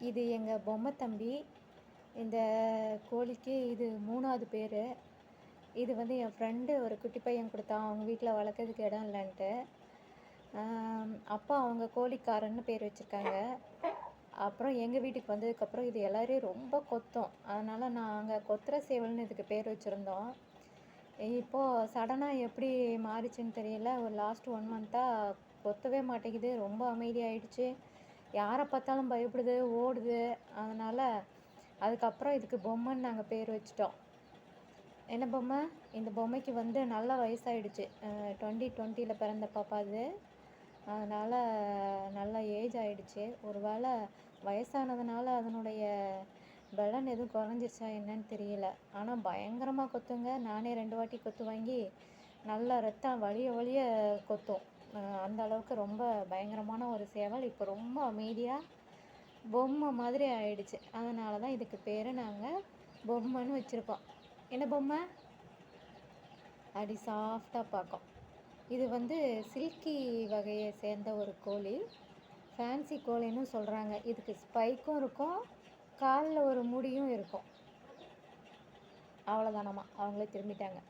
இது எங்கள் பொம்மை தம்பி இந்த கோழிக்கு இது மூணாவது பேர். இது வந்து என் ஃப்ரெண்டு ஒரு குட்டி பையன் கொடுத்தான். அவங்க வீட்டில் வளர்க்குறதுக்கு இடம் இல்லைன்ட்டு. அப்பா அவங்க கோழிக்காரன்னு பேர் வச்சுருக்காங்க. அப்புறம் எங்கள் வீட்டுக்கு வந்ததுக்கப்புறம் இது எல்லோரையும் ரொம்ப கொத்தும். அதனால் நாங்கள் கொத்துற சேவல்னு இதுக்கு பேர் வச்சுருந்தோம். இப்போது சடனாக எப்படி மாறிச்சுன்னு தெரியல. ஒரு லாஸ்ட் ஒன் மந்த்தாக கொத்தவே மாட்டேங்குது. ரொம்ப அமைதியாயிடுச்சு. யாரை பார்த்தாலும் பயப்படுது ஓடுது. அதனால் அதுக்கப்புறம் இதுக்கு பொம்மைன்னு நாங்கள் பேர் வச்சிட்டோம். என்ன பொம்மை? இந்த பொம்மைக்கு வந்து நல்ல வயசாயிடுச்சு. டுவெண்ட்டி டுவெண்ட்டியில் பிறந்த பாப்பா அது. அதனால் நல்ல ஏஜ் ஆகிடுச்சு ஒரு வேளை வயசானதுனால அதனுடைய பலன் எதுவும் குறைஞ்சிருச்சா என்னன்னு தெரியல. ஆனால் பயங்கரமாக கொத்துங்க. நானே ரெண்டு வாட்டி கொத்து வாங்கி நல்ல ரத்தம் வழிய வழிய கொத்தும். அந்த அளவுக்கு ரொம்ப பயங்கரமான ஒரு சேவல். இப்போ ரொம்ப அமைதியாக பொம்மை மாதிரி ஆயிடுச்சு. அதனால தான் இதுக்கு பேர் நாங்கள் பொம்மைன்னு வச்சுருக்கோம். என்ன பொம்மை? அப்படி சாஃப்டாக பார்க்கும். இது வந்து சில்கி வகையை சேர்ந்த ஒரு கோழி ஃபேன்சி கோழின்னு சொல்கிறாங்க இதுக்கு ஸ்பைக்கும் இருக்கும் காலில் ஒரு முடியும் இருக்கும். அவ்வளோதானம்மா அவங்களே திரும்பிட்டாங்க.